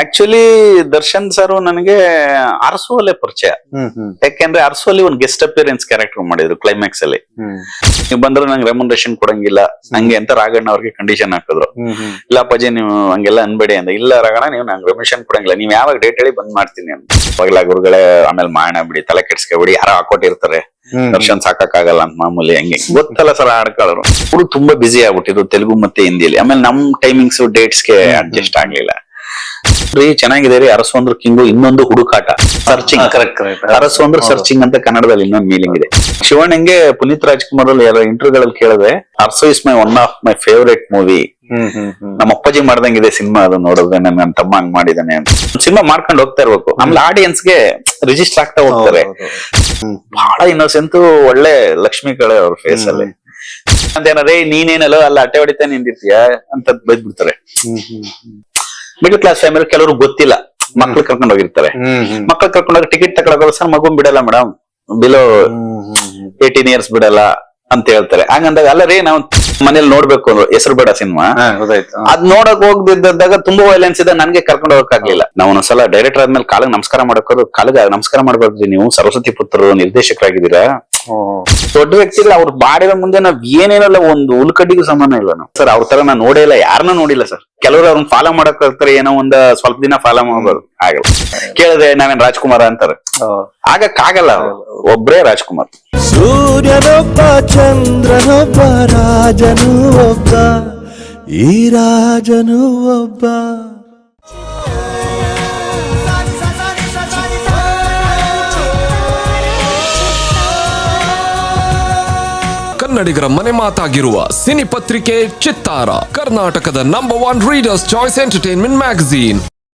Actually Darshan sir ನನಗೆ ಅರಸುವಲ್ಲೇ ಪರಿಚಯ. ಯಾಕೆಂದ್ರೆ ಅರಸು ಯಾಕೆಂದ್ರೆ ಅರಸುವಲ್ಲಿ ಒಂದು ಗೆಸ್ಟ್ ಅಪಿಯರೆನ್ಸ್ ಕ್ಯಾರೆಕ್ಟರ್ ಮಾಡಿದ್ರು ಕ್ಲೈಮ್ಯಾಕ್ಸ್ ಅಲ್ಲಿ. ನೀವು ಬಂದ್ರೆ ನಂಗೆ ರೆಮ್ಯುನರೇಷನ್ ಕೊಡಂಗಿಲ್ಲ. ಹಂಗೆ ಅಂತ ರಾಘಣ್ಣ ಅವ್ರಿಗೆ ಕಂಡೀಷನ್ ಹಾಕಿದ್ರು. ಇಲ್ಲ ಅಪ್ಪಾಜಿ ನೀವು ಹಂಗೆಲ್ಲ ಅನ್ಬೇಡಿ ಅಂತ. ಇಲ್ಲ ರಾಘಣ್ಣ ನೀವು ನಂಗೆ ರೆಮಿಷನ್ ಕೊಡಂಗಿಲ್ಲ. ನೀವು ಯಾವಾಗ ಡೇಟ್ ಹೇಳಿ ಬಂದ್ ಮಾಡ್ತೀನಿ ಅಂತ. ಅವಾಗೆಲ್ಲ ಗುರುಗಳೇ ಆಮೇಲೆ ಮಾಡೋಣ ಬಿಡಿ ತಲೆ ಕೆಡ್ಸ್ಕೊಬಿಡಿ. ಯಾರೋ ಹಾಕೊಟ್ಟಿರ್ತಾರೆ. ದರ್ಶನ್ ಸಾಕಾಗಲ್ಲ ಅಂತ ಮಾಮೂಲಿ ಹಂಗೆ. ಗೊತ್ತಲ್ಲ ಸರ್ ಆಡ್ಕೊಳ್ಳೋರು. ಅವರು ತುಂಬಾ ಬ್ಯುಸಿ ಆಗ್ಬಿಟ್ಟಿದ್ರು ತೆಲುಗು ಮತ್ತೆ ಹಿಂದಿಲಿ ಆಮೇಲೆ ನಮ್ ಟೈಮಿಂಗ್ಸ್ ಡೇಟ್ಸ್ಗೆ ಅಡ್ಜಸ್ಟ್ ಆಗ್ಲಿಲ್ಲ. ರೀ ಚೆನ್ನಾಗಿದೆ ರೀ ಅರಸು ಅಂದ್ರೆ ಕಿಂಗು ಇನ್ನೊಂದು ಹುಡುಕಾಟ. ಸರ್ಚಿಂಗ್ ಕರೆಕ್ಟ್ ಕರೆಕ್ಟ್ ಅರಸು ಅಂದ್ರೆ ಸರ್ಚಿಂಗ್ ಅಂತ ಕನ್ನಡದಲ್ಲಿ ಇನ್ನೊಂದು ಮೀನಿಂಗ್ ಇದೆ. ಶಿವಣ್ಣಂಗೆ ಪುನೀತ್ ರಾಜ್ಕುಮಾರ್ ಅಲ್ಲಿ ಎಲ್ಲ ಇಂಟರ್ವ್ಯೂಗಳಲ್ಲಿ ಕೇಳಿದ್ರೆ Arasu is my one of my favourite movie ನಮ್ಮ ಅಪ್ಪಾಜಿ ಮಾಡ್ದಂಗಿದೆ ಸಿನಿಮಾ ಅದು ನೋಡಿದ್ರೆ ನನ್ನ ತಮ್ಮ ಹಂಗ್ ಮಾಡಿದಾನೆ ಅಂತ. ಸಿನಿಮಾ ಮಾಡ್ಕೊಂಡು ಹೋಗ್ತಾ ಇರ್ಬೇಕು. ಆಮೇಲೆ ಆಡಿಯನ್ಸ್ಗೆ ರಿಜಿಸ್ಟರ್ ಆಗ್ತಾ ಹೋಗ್ತಾರೆ. ಬಹಳ ಇನ್ನೋಸೆಂಟ್ ಒಳ್ಳೆ ಲಕ್ಷ್ಮಿ ಕಳೆ ಅವ್ರ ಫೇಸ್ ಅಲ್ಲಿ. ಅಂತೇನಾರೇ ನೀನೇನಲ್ಲ ಅಲ್ಲಿ ಅಟ್ಟೆ ಹೊಡಿತಾ ನಿಂದಿರ್ತೀಯ ಅಂತ ಬೈದ್ಬಿಡ್ತಾರೆ. ಮಿಡಲ್ ಕ್ಲಾಸ್ ಫ್ಯಾಮಿಲಿ ಕೆಲವರು ಗೊತ್ತಿಲ್ಲ. ಮಕ್ಳು ಕರ್ಕೊಂಡು ಹೋಗಿರ್ತಾರೆ. ಮಕ್ಳು ಕರ್ಕೊಂಡೋಗಿ ಟಿಕೆಟ್ ತಗೊಳಕ್ ಸರ್ ಮಗು ಬಿಡಲ್ಲ ಮೇಡಮ್ ಬಿಲೋ ಏಟೀನ್ ಇಯರ್ಸ್ ಬಿಡಲ್ಲ. ಅಂತ ಹೇಳ್ತಾರೆ. ಹಂಗಂದಾಗ ಅಲ್ಲ ರೀ ನಾವು ಮನೇಲಿ ನೋಡ್ಬೇಕು ಅಂದ್ರೆ ಹೆಸರು ಬೇಡ ಸಿನಿಮಾ. ಅದ್ ನೋಡಕ್ ಹೋಗ್ದಿದ್ದಾಗ ತುಂಬಾ ವೈಲೆನ್ಸ್ ಇದೆ ನನ್ಗೆ ಕರ್ಕೊಂಡು ಹೋಗಕ್ಕಾಗ್ಲಿಲ್ಲ ನಾವು ಒಂದ್ಸಲ ಡೈರೆಕ್ಟರ್ ಆದ್ಮೇಲೆ ಕಾಲಿಗೆ ನಮಸ್ಕಾರ ಮಾಡಕ್ಕೋರು ಕಾಲಿಗೆ ನಮಸ್ಕಾರ ಮಾಡ್ಬಾರ್ದು ನೀವು ಸರಸ್ವತಿ ಪುತ್ರರು ನಿರ್ದೇಶಕರಾಗಿದ್ದೀರಾ? ದೊಡ್ಡ ವ್ಯಕ್ತಿಗಳು ಅವ್ರು ಮಾಡಿರೋ ಮುಂದೆ ನಾವ್ ಏನೇನಲ್ಲ ಒಂದು ಉಲ್ಕಡ್ಡಿಗೂ ಸಮಾನ ಇಲ್ಲ ನಾವು. ಸರ್ ಅವ್ರ ತರ ನಾ ನೋಡೇ ಇಲ್ಲ ಯಾರನ್ನ ನೋಡಿಲ್ಲ ಸರ್. ಕೆಲವರು ಅವ್ರನ್ನ ಫಾಲೋ ಮಾಡಕ್ ಹೋಗ್ತಾರೆ ಏನೋ ಒಂದ್ ಸ್ವಲ್ಪ ದಿನ ಫಾಲೋ ಮಾಡ್ಬೋದು. ಆಗಲ್ಲ ಕೇಳಿದ್ರೆ ನಾವೇನ್ ರಾಜ್ಕುಮಾರ ಅಂತಾರೆ. ಆಗಕ್ಕಾಗಲ್ಲ ಅವ್ರು. ಒಬ್ರೇ ರಾಜ್ಕುಮಾರ್. ಸೂರ್ಯನೊಬ್ಬ ಚಂದ್ರನೊಬ್ಬ ರಾಜನು ಒಬ್ಬ ಈ ರಾಜನು ಒಬ್ಬ. ಕನ್ನಡಿಗರ ಮನೆ ಮಾತಾಗಿರುವ ಸಿನಿ ಪತ್ರಿಕೆ ಚಿತ್ತಾರ ಕರ್ನಾಟಕದ number one readers' choice entertainment magazine